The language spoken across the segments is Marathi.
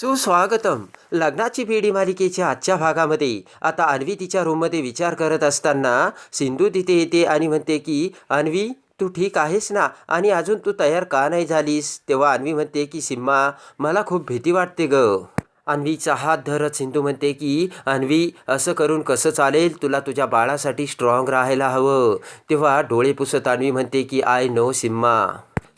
सुस्वागतम. लग्नाची पिढी मालिकेच्या आजच्या भागामध्ये. आता अन्वी तिच्या रूममध्ये विचार करत असताना सिंधू तिथे येते आणि म्हणते की अन्वी तू ठीक आहेस ना? आणि अजून तू तयार का नाही झालीस? तेव्हा अन्वी म्हणते की सिम्मा मला खूप भीती वाटते ग. अन्वीचा हात धरत सिंधू म्हणते की अन्वी असं करून कसं चालेल? तुला तुझ्या बाळासाठी स्ट्रॉंग राहायला हवं. तेव्हा डोळे पुसत अन्वी म्हणते की आय नो सिम्मा.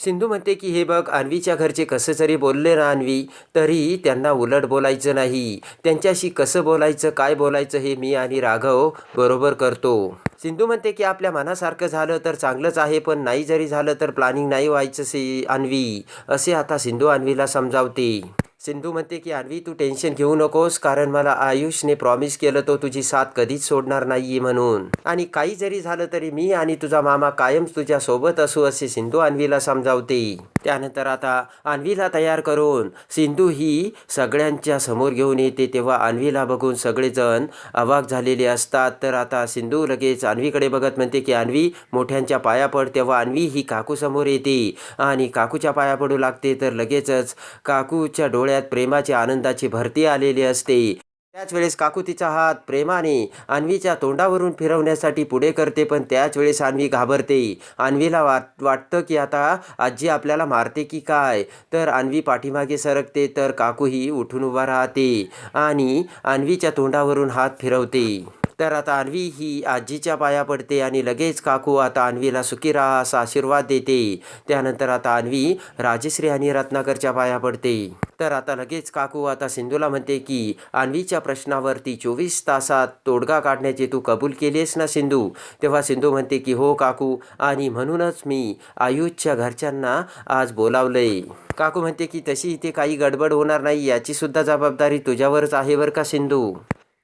सिंधू म्हणते की हे बघ अन्वीच्या घरचे कसं जरी बोलले ना अन्वी तरी त्यांना उलट बोलायचं नाही. त्यांच्याशी कसं बोलायचं काय बोलायचं हे मी आणि राघव बरोबर करतो. सिंधू म्हणते की आपल्या मनासारखं झालं तर चांगलंच आहे पण नाही जरी झालं तर प्लॅनिंग नाही व्हायचं सी अन्वी. असे आता सिंधू अन्वीला समजावते. सिंधू म्हणते की अन्वी तू टेन्शन घेऊ नकोस कारण मला आयुषने प्रॉमिस केलं तो तुझी साथ कधीच सोडणार नाहीये म्हणून. आणि काही जरी झालं तरी मी आणि तुझा मामा कायम तुझ्या सोबत असू असे सिंधू अन्वीला समजावते. त्यानंतर आता अन्वीला तयार करून सिंधू ही सगळ्यांच्या समोर घेऊन येते. तेव्हा अन्वीला बघून सगळेजण अवाक झालेले असतात. तर आता सिंधू लगेच अन्वीकडे बघत म्हणते की अन्वी मोठ्यांच्या पाया पड. तेव्हा अन्वी ही काकूसमोर येते आणि काकूच्या पाया पडू लागते. तर लगेचच काकूच्या डोळ्यात प्रेमाची आनंदाची भरती आलेली असते. त्याच वेळेस काकू तिचा हात प्रेमाने अन्वीच्या तोंडावरून फिरवण्यासाठी पुढे करते पण त्याच वेळेस अन्वी घाबरते. अन्वीला वाट वाटतं की आता आजी आपल्याला मारते की काय? तर अन्वी पाठीमागे सरकते तर काकूही उठून उभा राहते आणि अन्वीच्या तोंडावरून हात फिरवते. तर आता अन्वी ही आजीच्या पाया पडते आणि लगेच काकू आता अन्वीला सुखी राहा असा आशीर्वाद देते. त्यानंतर आता अन्वी राजश्री आणि रत्नाकरच्या पाया पडते. तर आता लगेच काकू आता सिंधूला म्हणते की अन्वीच्या प्रश्नावरती चोवीस तासात तोडगा काढण्याचे तू कबूल केलेस ना सिंधू? तेव्हा सिंधू म्हणते की हो काकू. आणि म्हणूनच मी आयुषच्या घरच्यांना आज बोलावलंय. काकू म्हणते की तशी इथे काही गडबड होणार नाही याची सुद्धा जबाबदारी तुझ्यावरच आहे बरं का सिंधू?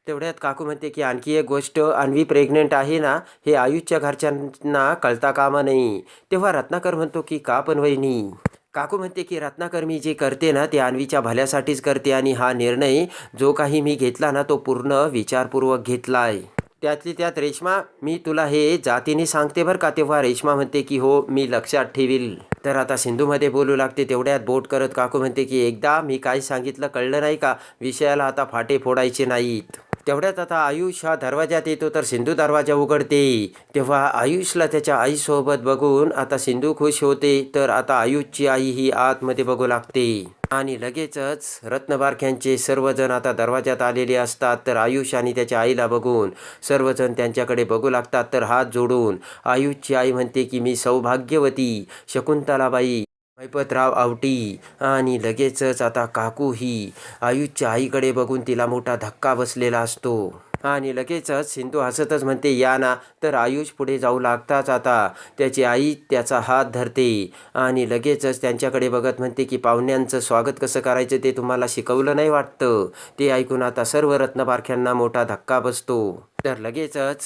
तेवढ्यात काकू म्हणते की आणखी एक गोष्ट अन्वी प्रेग्नेंट आहे ना हे आयुषच्या घरच्यांना कळता कामा नाही तेव्हा रत्नाकर म्हणतो की का पण वहिनी? काकू म्हणते की रत्नाकर मी जे करते ना ते अन्वीच्या भल्यासाठीच करते आणि हा निर्णय जो काही मी घेतला ना तो पूर्ण विचारपूर्वक घेतला आहे त्यातली त्यात रेश्मा मी तुला हे जातीने सांगते बरं का? तेव्हा रेश्मा म्हणते की हो मी लक्षात ठेवील. तर आता सिंधूमध्ये बोलू लागते तेवढ्यात बोट करत काकू म्हणते की एकदा मी काय सांगितलं कळलं नाही का? विषयाला आता फाटे फोडायचे नाहीत. तेवढ्यात आता आयुष हा दरवाजात येतो तर सिंधू दरवाजा उघडते. तेव्हा आयुषला त्याच्या आईसोबत बघून आता सिंधू खुश होते तर आता आयुषची आई ही आतमध्ये बघू लागते. आणि लगेचच रत्नबारख्यांचे सर्वजण आता दरवाजात आलेले असतात तर आयुष आणि त्याच्या आईला बघून सर्वजण त्यांच्याकडे बघू लागतात तर हात जोडून आयुषची आई म्हणते की मी सौभाग्यवती शकुंतलाबाई मैपतराव आवटी आणि लगेचच आता काकू ही आयुषच्या आईकडे बघून तिला मोठा धक्का बसलेला असतो. आणि लगेचच सिंधू हसतच म्हणते या ना तर आयुष पुढे जाऊ लागताच आता. त्याची आई त्याचा हात धरते. आणि लगेचच त्यांच्याकडे बघत म्हणते की पाहुण्यांचं स्वागत कसं करायचं ते तुम्हाला शिकवलं नाही वाटतं? ते ऐकून आता सर्व रत्नबारख्यांना मोठा धक्का बसतो. तर लगेचच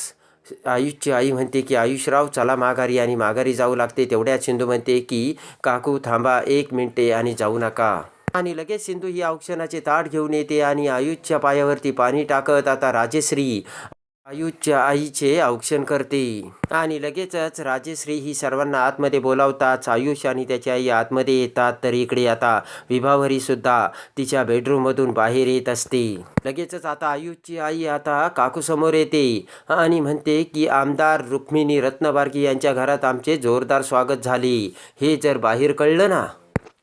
आयुषची आई म्हणते की आयुषराव चला माघारी आणि माघारी जाऊ लागते. तेवढ्यात सिंधू म्हणते की काकू थांबा एक मिनटे आणि जाऊ नका. आणि लगेच सिंधू ही औक्षणाचे ताट घेऊन येते आणि आयुषच्या पायावरती पाणी टाकत आता राजेश्री आयुषच्या आईचे औक्षण करते. आणि लगेचच राजेश्री ही सर्वांना आतमध्ये बोलावताच आयुष आणि त्याची आई आतमध्ये येतात तर इकडे आता विभावरी सुद्धा तिच्या बेडरूममधून बाहेर येत असते. लगेचच आता आयुषची आई आता काकूसमोर येते आणि म्हणते की आमदार रुक्मिणी रत्नबारकी यांच्या घरात आमचे जोरदार स्वागत झाले. हे जर बाहेर कळलं ना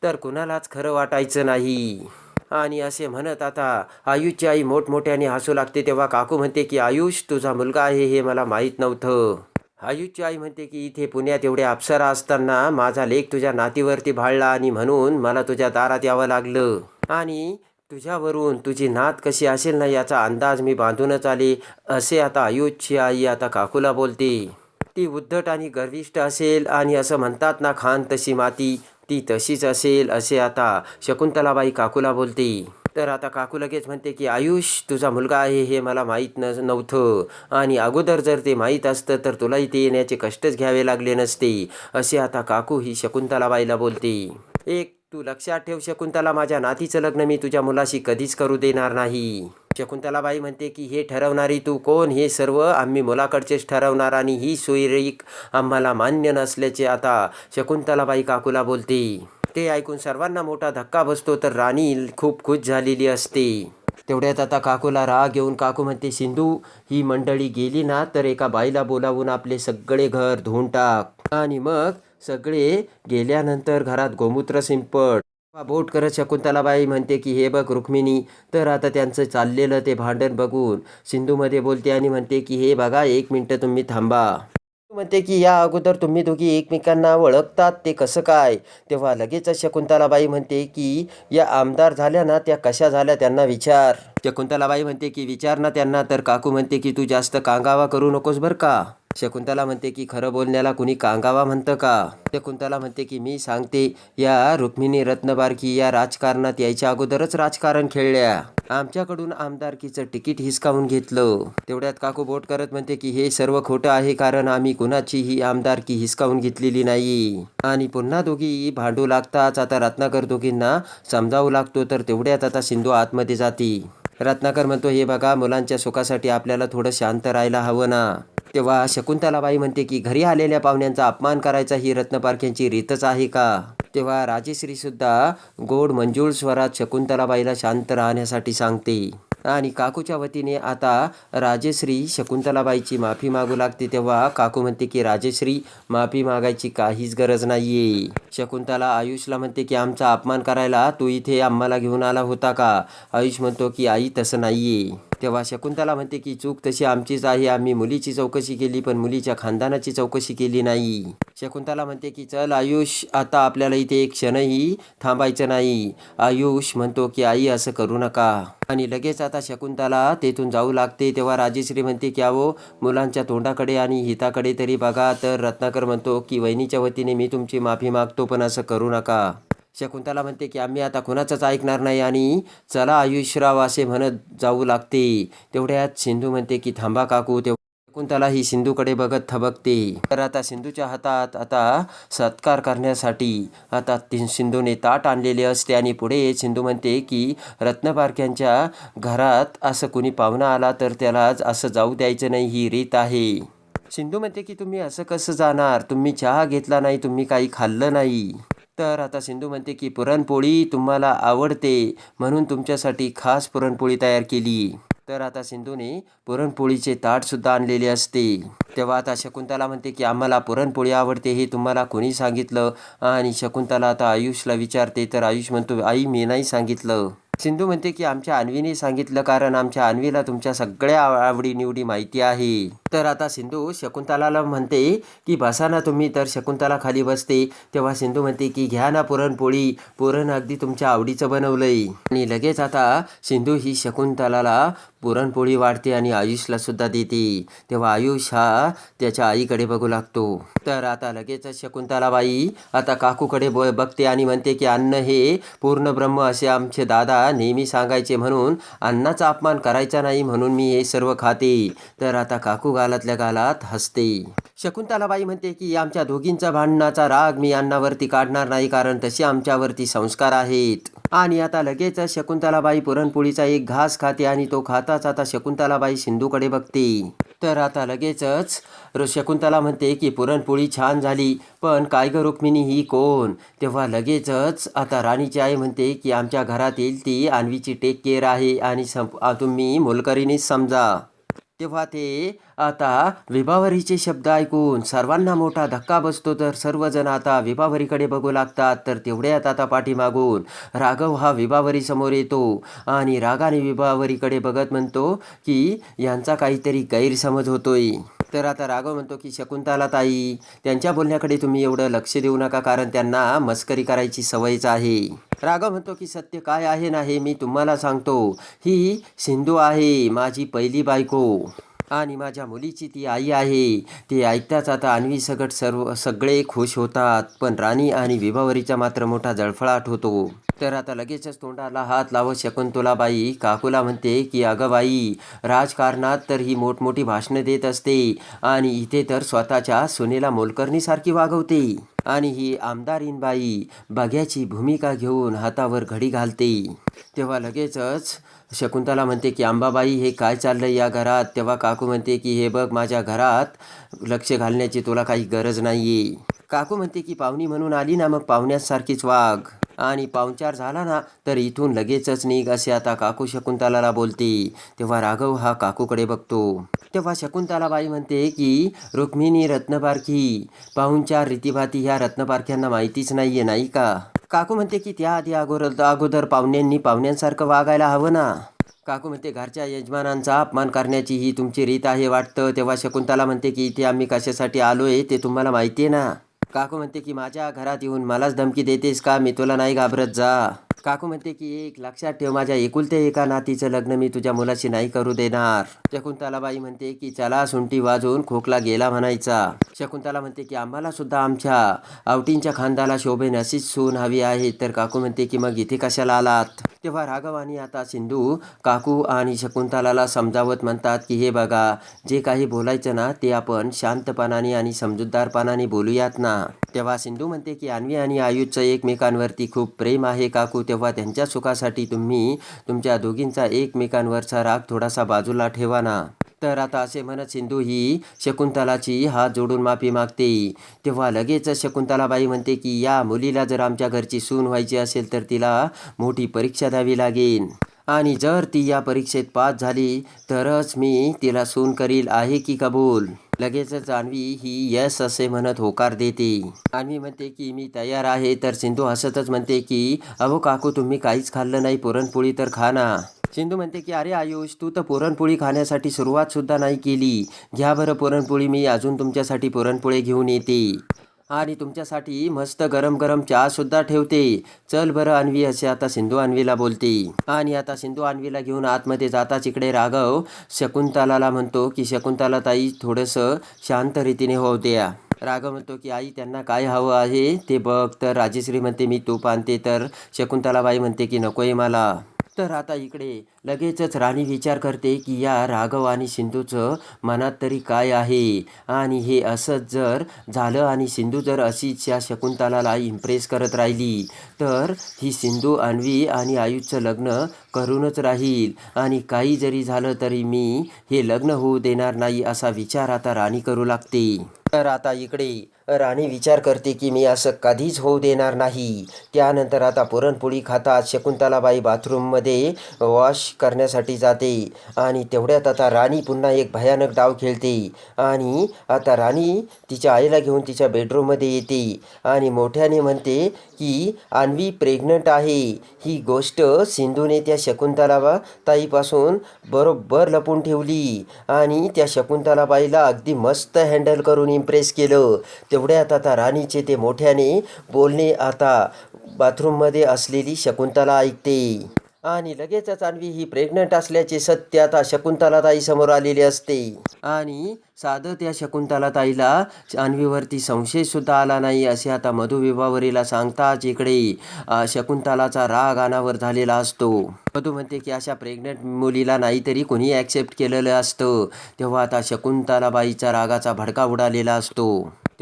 तर कुणालाच खरं वाटायचं नाही. आणि असे म्हणत आता आयुषची आई मोठमोठ्याने हसू लागते तेव्हा काकू म्हणते की आयुष तुझा मुलगा आहे हे मला माहीत नव्हतं. आयुषची आई म्हणते की इथे पुण्यात एवढे अप्सरा असताना माझा लेख तुझ्या नातीवरती भाळला आणि म्हणून मला तुझ्या दारात यावं लागलं. आणि तुझ्यावरून तुझी नात कशी असेल ना याचा अंदाज मी बांधूनच आले. असे आता आयुषची आई आता काकूला बोलते. ती उद्धट आणि गर्विष्ठ असेल आणि असं म्हणतात ना खान तशी माती. ती तशीच असेल असे आता शकुंतलाबाई काकूला बोलते. तर आता काकू लगेच म्हणते की आयुष तुझा मुलगा आहे हे मला माहीत न नव्हतं. आणि अगोदर जर ते माहीत असतं तर तुला इथे येण्याचे कष्टच घ्यावे लागले नसते. असे आता काकू ही शकुंतलाबाईला बोलते. एक तू लक्षात ठेव शकुंतला माझ्या नातीचं लग्न मी तुझ्या मुलाशी कधीच करू देणार नाही. शकुंतलाबाई म्हणते की हे ठरवणारी तू कोण? हे सर्व आम्ही मुलाकडचेच ठरवणार आणि ही सोयरीक आम्हाला मान्य नसल्याचे आता शकुंतलाबाई काकूला बोलते. ते ऐकून सर्वांना मोठा धक्का बसतो तर राणी खूप खुश झालेली असते. तेवढ्यात आता काकूला राग येऊन काकू म्हणते सिंधू ही मंडळी गेली ना तर एका बाईला बोलावून आपले सगळे घर धुवून टाक. आणि मग सगळे गेल्यानंतर घरात गोमूत्र शिंपड बोट करत शकुंतलाबाई म्हणते की हे बघ रुक्मिणी तर आता त्यांचं चाललेलं ते भांडण बघून सिंधूमध्ये बोलते आणि म्हणते की हे बघा एक मिनटं तुम्ही थांबा. म्हणते की या अगोदर तुम्ही दोघी एकमेकांना ओळखतात ते कसं काय? तेव्हा लगेच शकुंतलाबाई म्हणते की या आमदार झाल्या ना त्या कशा झाल्या त्यांना विचार. शकुंतलाबाई म्हणते की विचार ना त्यांना. तर काकू म्हणते की तू जास्त कांगावा करू नकोस बरं का? शकुंतला म्हणते की खरं बोलण्याला कुणी कांगावा म्हणतं का? शकुंतला म्हणते की मी सांगते या रुक्मिणी रत्नबारकी या राजकारणात यायच्या अगोदरच राजकारण खेळल्या. आमच्याकडून आमदारकीचं तिकीट हिसकावून घेतलं. तेवढ्यात काकू बोट करत म्हणते की हे सर्व खोटं आहे कारण आम्ही कुणाचीही आमदारकी हिसकावून घेतलेली नाही. आणि पुन्हा दोघी भांडू लागताच. आता रत्नाकर दोघींना समजावू लागतो तर तेवढ्यात आता सिंधू आतमध्ये जाती. रत्नाकर म्हणतो हे बघा मुलांच्या सुखासाठी आपल्याला थोडं शांत राहायला हवं ना. तेव्हा शकुंतलाबाई म्हणते की घरी आलेल्या पाहुण्यांचा अपमान करायचा ही रत्नपारख्यांची रीतच आहे का? तेव्हा राजेश्री सुद्धा गोड मंजूळ स्वरात शकुंतलाबाईला शांत राहण्यासाठी सांगते. आणि काकूच्या वतीने आता राजेश्री शकुंतलाबाईची माफी मागू लागते तेव्हा काकू म्हणते की राजेश्री माफी मागायची काहीच गरज नाहीये. शकुंतला आयुषला म्हणते की आमचा अपमान करायला तू इथे आम्हाला घेऊन आला होता का? आयुष म्हणतो की आई तसं नाहीये. तेव्हा शकुंतला म्हणते की चूक तशी आमचीच आहे आम्ही मुलीची चौकशी केली पण मुलीच्या खानदानाची चौकशी केली नाही. शकुंतला म्हणते की चल आयुष आता आपल्याला इथे एक क्षणही थांबायचं नाही. आयुष म्हणतो की आई असं करू नका. आणि लगेच आता शकुंतला तेथून जाऊ लागते तेव्हा राजेश्री म्हणते की अहो मुलांच्या तोंडाकडे आणि हिताकडे तरी बघा. तर रत्नाकर म्हणतो की वहिनीच्या वतीने मी तुमची माफी मागतो पण असं करू नका. शकुंतला म्हणते की आम्ही आता कुणाचंच ऐकणार नाही आणि चला आयुष्यराव असे म्हणत जाऊ लागते. तेवढ्यात सिंधू म्हणते की थांबा काकू तेव्हा शकुंतला ही सिंधूकडे बघत थबकते. तर आता सिंधूच्या हातात आता सत्कार करण्यासाठी आता ती सिंधूने ताट आणलेले असते आणि पुढे सिंधू म्हणते की रत्नपारख्यांच्या घरात असं कुणी पाहुणा आला तर त्याला असं जाऊ द्यायचं नाही ही रीत आहे. सिंधू म्हणते की तुम्ही असं कसं जाणार? तुम्ही चहा घेतला नाही तुम्ही काही खाल्लं नाही. तर आता सिंधू म्हणते की पुरणपोळी तुम्हाला आवडते म्हणून तुमच्यासाठी खास पुरणपोळी तयार केली. तर आता सिंधूने पुरणपोळीचे ताटसुद्धा आणलेले असते. तेव्हा आता शकुंतला म्हणते की आम्हाला पुरणपोळी आवडते हे तुम्हाला कोणी सांगितलं? आणि शकुंतला आता आयुषला विचारते तर आयुष म्हणतो आई मी नाही सांगितलं. सिंधू म्हणते की आमच्या अन्वीने सांगितलं कारण आमच्या अन्वीला तुमच्या सगळ्या आवडीनिवडी माहिती आहे. तर आता सिंधू शकुंतलाला म्हणते की बसा ना तुम्ही तर शकुंतला खाली बसते. तेव्हा सिंधू म्हणते की घ्या ना पुरणपोळी. पुरण अगदी तुमच्या आवडीचं बनवलंय. आणि लगेच आता सिंधू ही शकुंतलाला पुरणपोळी वाढते आणि आयुषला सुद्धा देते. तेव्हा आयुष हा त्याच्या आईकडे बघू लागतो. तर आता लगेच शकुंतलाबाई आता काकूकडे ब बघते आणि म्हणते की अन्न हे पूर्ण ब्रह्म असे आमचे दादा नेहमी सांगायचे म्हणून अन्नाचा अपमान करायचा नाही म्हणून मी हे सर्व खाते. तर आता काकू कालातल्या कालात हसते. शकुंतलाबाई म्हणते की आमच्या दोघींचा भांडणाचा राग मी अन्नावरती काढणार नाही कारण तसे आमच्यावरती संस्कार आहेत. आणि आता लगेच शकुंतलाबाई पुरणपोळीचा एक घास खाते आणि तो खाताच आता शकुंतलाबाई सिंधूकडे बघते. तर आता लगेचच र- शकुंतला म्हणते की पुरणपोळी छान झाली पण काय ग रुक्मिणी ही कोण? तेव्हा लगेचच आता राणीची आई म्हणते की आमच्या घरातील ती आणवीची टेक केअर आहे आणि संप तुम्ही मोलकरीनेच समजा. तेव्हा ते आता विभावरीचे शब्द ऐकून सर्वांना मोठा धक्का बसतो. तर सर्वजण आता विभावरीकडे बघू लागतात. तर तेवढ्यात आता पाठीमागून राघव हा विभावरीसमोर येतो आणि रागाने विभावरीकडे बघत म्हणतो की यांचा काहीतरी गैरसमज होतोय. तर आता राघव म्हणतो की शकुंतला ताई त्यांच्या बोलण्याकडे तुम्ही एवढं लक्ष देऊ नका कारण त्यांना मस्करी करायची सवयच आहे. राघव म्हणतो की सत्य काय आहे ना हे मी तुम्हाला सांगतो. ही सिंधू आहे माझी पहिली बायको. आणि माझ्या मुलीची ती आई आहे. ते ऐकताच आता अन्वी सगट सर्व सगळे खुश होतात. पण राणी आणि विभावरीचा मात्र मोठा जळफळाट होतो. तर आता लगेचच तोंडाला हात लावत शकुंतलाबाई काकूला म्हणते की अगं बाई राजकारणात तर ही मोठमोठी भाषणं देत असते आणि इथे तर स्वतःच्या सुनेला मोलकर्णीसारखी वागवते आणि ही आमदारीनबाई बघ्याची भूमिका घेऊन हातावर घडी घालते. तेव्हा लगेचच शकुंतला म्हणते की अंबाबाई हे काय चाललं या घरात? तेव्हा काकू म्हणते की हे बघ माझ्या घरात लक्ष घालण्याची तुला काही गरज नाही आहे काकू म्हणते की पाहुणी म्हणून आली ना मग पाहुण्यासारखीच वाघ आणि पाहुणचार झाला ना तर इथून लगेचच निघ असे आता काकू शकुंतलाला बोलते. तेव्हा राघव हा काकूकडे बघतो. तेव्हा शकुंतलाबाई म्हणते की रुक्मिणी रत्नपारखी पाहुणचार रीतीभाती ह्या रत्नपारख्यांना माहितीच नाही आहे नाही का? काकू म्हणते की त्याआधी अगोदर अगोदर पाहुण्यांनी पाहुण्यांसारखं वागायला हवं ना. काकू म्हणते घरच्या यजमानांचा अपमान करण्याची ही तुमची रीत आहे वाटतं. तेव्हा शकुंतला म्हणते की इथे आम्ही कशासाठी आलो आहे ते तुम्हाला माहिती आहे ना. काकू म्हणते की माझ्या घरात येऊन मलाच धमकी देतेस का? मी तुला नाही घाबरत जा. काकू म्हणते की एक लक्षात ठेव माझ्या एकुलते एका नातीचं लग्न मी तुझ्या मुलाशी नाही करू देणार. शकुंतलाबाई म्हणते की चला सुंटी वाजवून खोकला गेला म्हणायचा. शकुंतला म्हणते की आम्हाला सुद्धा आमच्या आवटींच्या खांदाला शोभेन अशीच सून हवी आहे. तर काकू म्हणते की मग इथे कशाला आलात? तेव्हा राघव आणि आता सिंधू काकू आणि शकुंतलाला समजावत म्हणतात की हे बघा जे काही बोलायचं ना ते आपण शांतपणाने आणि समजूतदारपणाने बोलूयात ना. तेव्हा सिंधू म्हणते की अन्वी आणि आयुषचं एकमेकांवरती खूप प्रेम आहे काकू. तेव्हा त्यांच्या सुखासाठी तुम्ही तुमच्या दोघींचा एकमेकांवरचा राग थोडासा बाजूला ठेवा ना. तर आता असे म्हणत सिंधू ही शकुंतलाची हात जोडून माफी मागते. तेव्हा लगेच शकुंतलाबाई म्हणते की या मुलीला जर आमच्या घरची सून व्हायची असेल तर तिला मोठी परीक्षा द्यावी लागेल. आणि जर ती या परीक्षेत पास झाली तरच मी तिला सून करील आहे की कबूल? लगेचच जान्हवी ही यस असे म्हणत होकार देते. जान्हवी म्हणते की मी तयार आहे. तर सिंधू हसतच म्हणते की अहो काकू तुम्ही काहीच खाल्लं नाही पुरणपोळी तर खा ना. सिंधू म्हणते की अरे आयुष तू तर पुरणपोळी खाण्यासाठी सुरुवात सुद्धा नाही केली. घ्या बरं पुरणपोळी मी अजून तुमच्यासाठी पुरणपोळी घेऊन येते. आणि तुमच्यासाठी मस्त गरम गरम चहा सुद्धा ठेवते. चल बरं अन्वी असे आता सिंधू अन्वीला बोलते. आणि आता सिंधू अन्वीला घेऊन आतमध्ये जाताच इकडे राघव शकुंतलाला म्हणतो की शकुंतला ताई थोडंसं शांत रीतीने होऊ द्या. राघव म्हणतो की आई त्यांना काय हवं आहे ते बघ. तर राजेश्री म्हणते मी तूप आणते. तर शकुंतलाबाई म्हणते की नको आहे मला. तर आता इकडे. लगेचच राणी विचार करते की या राघव आणि सिंधूचं मनात तरी काय आहे? आणि हे असंच जर झालं आणि सिंधू जर अशीच या शकुंतलाला इम्प्रेस करत राहिली तर ही सिंधू अन्वी आणि आयुषचं लग्न करूनच राहील. आणि काही जरी झालं तरी मी हे लग्न होऊ देणार नाही असा विचार आता राणी करू लागते. तर आता इकडे राणी विचार करते की मी असं कधीच होऊ देणार नाही. त्यानंतर आता पुरणपोळी खातात शकुंतलाबाई बाथरूममध्ये वॉश करण्यासाठी जाते. आणि तेवढ्यात आता राणी पुन्हा एक भयानक डाव खेळते. आणि आता राणी तिच्या आईला घेऊन तिच्या बेडरूममध्ये येते. आणि मोठ्याने म्हणते की अन्वी प्रेग्नंट आहे. ही गोष्ट सिंधूने त्या शकुंतलाबा ताईपासून बरोबर लपून ठेवली. आणि त्या शकुंतलाबाईला अगदी मस्त हँडल करून इम्प्रेस केलं. तेवढ्यात आता राणीचे ते मोठ्याने बोलणे आता बाथरूममध्ये असलेली शकुंतला ऐकते. आणि लगेचच अन्वी ही प्रेग्नंट असल्याचे सत्य आता शकुंतला ताई समोर आलेले असते. आणि साधं त्या शकुंतला ताईला अन्वीवरती संशयसुद्धा आला नाही असे आता मधुविभावरीला सांगताच इकडे शकुंतलाचा राग अनावर झालेला असतो. मधू म्हणते की अशा प्रेग्नंट मुलीला नाहीतरी कोणी ॲक्सेप्ट केलेलं असतं. तेव्हा आता शकुंतलाबाईचा रागाचा भडका उडालेला असतो.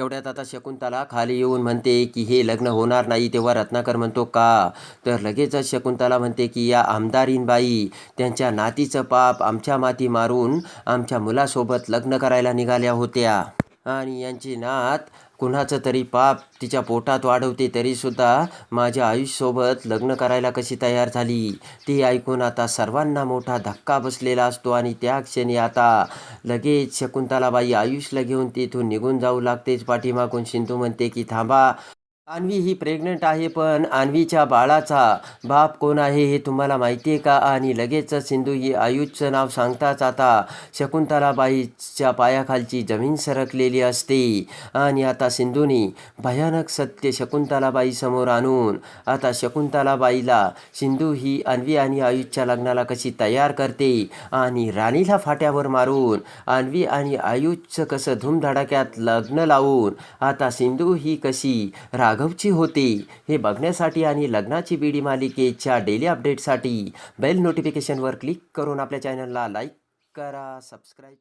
तेवढ्यात आता शकुंतला खाली येऊन म्हणते की हे लग्न होणार नाही. तेव्हा रत्नाकर म्हणतो का? तर लगेचच शकुंतला म्हणते की या आमदारीनबाई त्यांच्या नातीचं पाप आमच्या माती मारून आमच्या मुलासोबत लग्न करायला निघाल्या होत्या. आणि यांची नात कुणाचं तरी पाप तिच्या पोटात वाढवते तरीसुद्धा माझ्या आयुषसोबत लग्न करायला कशी तयार झाली? ती ऐकून आता सर्वांना मोठा धक्का बसलेला असतो आणि त्या क्षणी आता लगेच शकुंतलाबाई आयुषला घेऊन तिथून निघून जाऊ लागतेच. पाठीमागून सिंधू म्हणते की थांबा अन्वी ही प्रेग्नंट आहे पण अन्वीच्या बाळाचा बाप कोण आहे हे तुम्हाला माहिती आहे का? आणि लगेचच सिंधू ही आयुषचं नाव सांगताच आता शकुंतलाबाईच्या पायाखालची जमीन सरकलेली असते. आणि आता सिंधूनी भयानक सत्य शकुंतलाबाई समोर आणून आता शकुंतलाबाईला सिंधू ही अन्वी आणि आयुषच्या लग्नाला कशी तयार करते आणि राणीला फाट्यावर मारून अन्वी आणि आयुषचं कसं धूमधडाक्यात लग्न लावून आता सिंधू ही कशी राग राघवची होते. हे बघण्यासाठी आणि लग्नाची बीडी मालिकेच्या डेली अपडेटसाठी बेल नोटिफिकेशनवर क्लिक करून आपल्या चॅनलला लाईक करा सबस्क्राईब